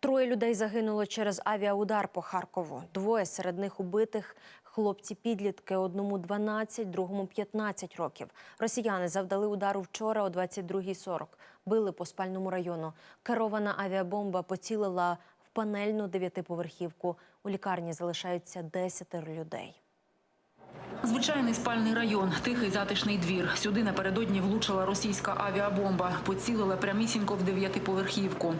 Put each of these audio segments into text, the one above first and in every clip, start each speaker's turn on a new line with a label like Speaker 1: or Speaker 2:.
Speaker 1: Троє людей загинуло через авіаудар по Харкову. Двоє серед них убитих хлопці-підлітки. Одному 12, другому 15 років. Росіяни завдали удару вчора о 22.40. Били по спальному району. Керована авіабомба поцілила в панельну дев'ятиповерхівку. У лікарні залишаються 10 людей.
Speaker 2: Звичайний спальний район, тихий затишний двір. Сюди напередодні влучила російська авіабомба. Поцілила прямісінько в дев'ятиповерхівку.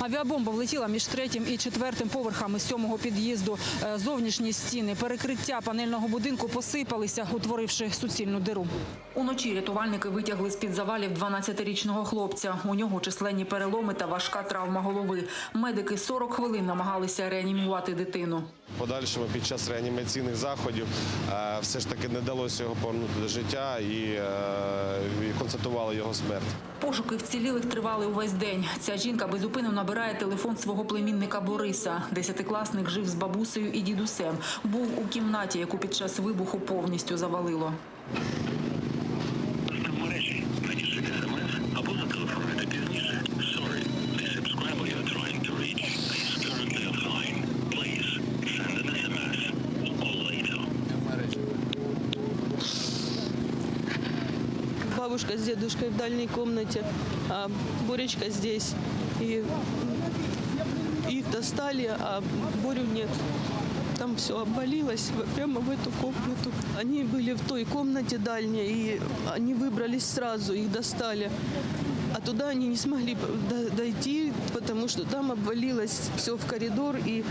Speaker 3: Авіабомба влетіла між третім і четвертим поверхами сьомого під'їзду. Е, Зовнішні стіни, перекриття панельного будинку посипалися, утворивши суцільну диру.
Speaker 2: Уночі рятувальники витягли з-під завалів 12-річного хлопця. У нього численні переломи та важка травма голови. Медики 40 хвилин намагалися реанімувати дитину.
Speaker 4: Подальшому під час реанімаційних заходів е, все ж таки не вдалося його повернути до життя е, і констатували його смерть.
Speaker 2: Пошуки вцілілих тривали увесь день. Ця жінка безупинно набирає телефон свого племінника Бориса. Десятикласник жив з бабусею і дідусем. Був у кімнаті, яку під час вибуху повністю завалило.
Speaker 5: Бабушка с дедушкой в дальней комнате, а Боречка здесь. И их достали, а Борю нет. Там все обвалилось прямо в эту комнату. Они были в той комнате дальней, и они выбрались сразу, их достали. А туда они не смогли до- дойти, потому что там обвалилось все в коридор, и,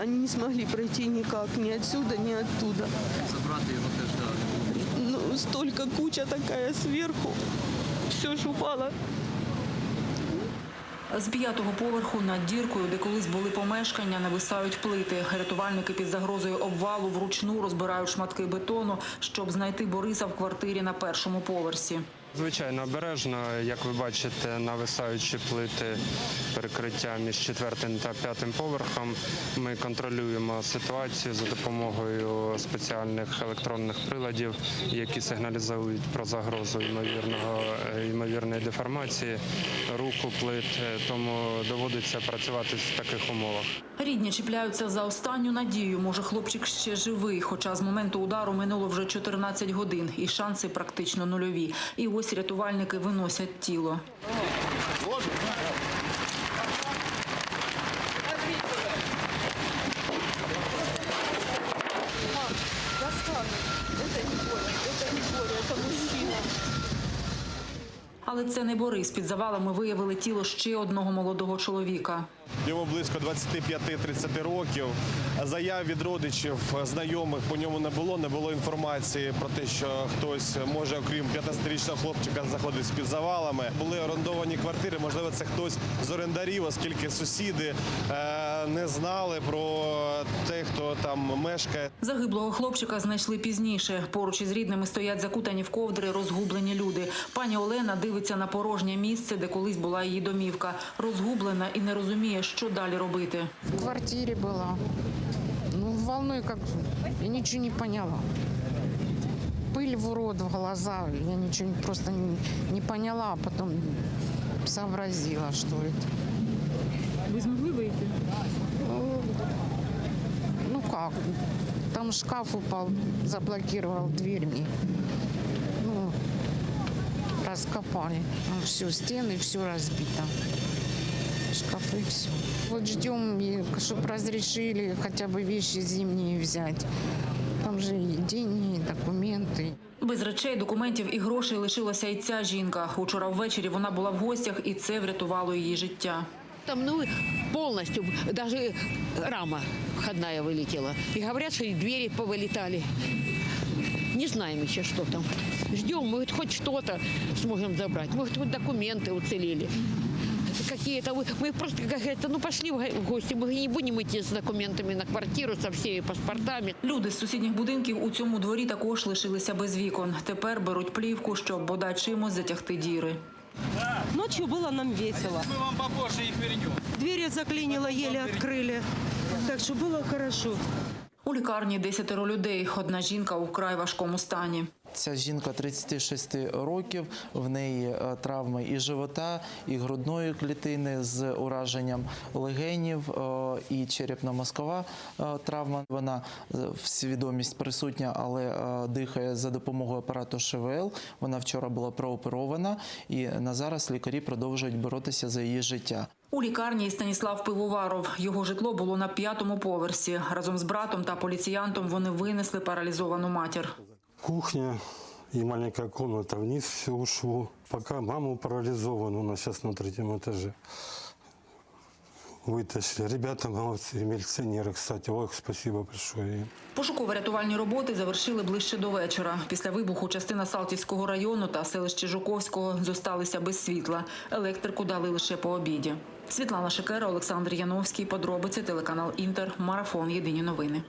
Speaker 5: они не смогли пройти никак, ни отсюда, ни оттуда. Ну, столько куча такая сверху. Все ж упало.
Speaker 2: З п'ятого поверху над діркою, де колись були помешкання, нависають плити. Рятувальники під загрозою обвалу вручну розбирають шматки бетону, щоб знайти Бориса в квартирі на першому поверсі.
Speaker 6: Звичайно, обережно, як ви бачите, нависаючі плити перекриття між четвертим та п'ятим поверхом. Ми контролюємо ситуацію за допомогою спеціальних електронних приладів, які сигналізують про загрозу ймовірного ймовірної деформації руху плит. Тому доводиться працювати в таких умовах.
Speaker 2: Рідні чіпляються за останню надію. Може, хлопчик ще живий, хоча з моменту удару минуло вже 14 годин, і шанси практично нульові. І ось рятувальники виносять тіло. Але це не Борис. Під завалами виявили тіло ще одного молодого чоловіка.
Speaker 4: Йому близько 25-30 років. Заяв від родичів, знайомих по ньому не було. Не було інформації про те, що хтось може, окрім 15-річного хлопчика, знаходитися під завалами. Були орендовані квартири. Можливо, це хтось з орендарів, оскільки сусіди е, не знали про те, хто там мешкає.
Speaker 2: Загиблого хлопчика знайшли пізніше. Поруч із рідними стоять закутані в ковдри розгублені люди. Пані Олена дивиться на порожнє місце, де колись була її домівка. Розгублена і не розуміє, що далі робити.
Speaker 7: в квартире была. Ну, волной как... Я ничего не поняла. Пыль в рот, в глаза. Я ничего не- просто не, не поняла, а потом сообразила, что это.
Speaker 3: Ви змогли вийти?
Speaker 7: Ну как? Там шкаф упал, заблокировал дверь мне. Ну, раскопали. Там все, стены, все разбито. Шкафы, все. Вот ждем, чтобы разрешили хотя бы вещи зимние взять. Там же и деньги, и документы.
Speaker 2: Без речей, документів і грошей лишилася і ця жінка. Учора ввечері вона була в гостях, і це врятувало її життя.
Speaker 8: Там, ну, полностью, даже рама входная вылетела. И говорят, что и двери повылетали. Не знаем еще, что там. Ждем, может, хоть что-то сможем забрать. Может, хоть документы уцелели. Какие-то вы- мы просто как это, ну пошли в го- в гости, мы не будем идти с документами на квартиру со всеми паспортами.
Speaker 2: Люди з сусідніх будинків у цьому дворі також лишилися без вікон. Тепер беруть плівку, щоб бодай чимось затягти діри.
Speaker 9: Ночью было нам весело. Мы вам попозже их вернем. Двери заклинило, еле открыли. Так что было хорошо.
Speaker 2: У лікарні десятеро людей. Одна жінка у вкрай важкому стані.
Speaker 10: Ця жінка 36 років, в неї е, травми і живота, і грудної клітини з ураженням легенів, е, і черепно-мозкова е, травма. Вона в свідомість присутня, але дихає за допомогою апарату ШВЛ. Вона вчора була прооперована, і на зараз лікарі продовжують боротися за її життя.
Speaker 2: У лікарні Станіслав Пивоваров. Його житло було на п'ятому поверсі. Разом з братом та поліціянтом вони винесли паралізовану матір
Speaker 11: Кухня и маленькая комната. Вниз все ушло. Пока маму парализована, она сейчас на третьем этаже. Вытащили. Ребята молодцы, милиционеры, кстати. Ой, спасибо большое им.
Speaker 2: Пошуково-рятувальні роботи завершили ближче до вечора. Після вибуху частина Салтівського району та селище Жуковського зосталися без світла. Електрику дали лише по обіді. Світлана Шикера, Олександр Яновський. Подробиці телеканал Інтер. Марафон. Єдині новини.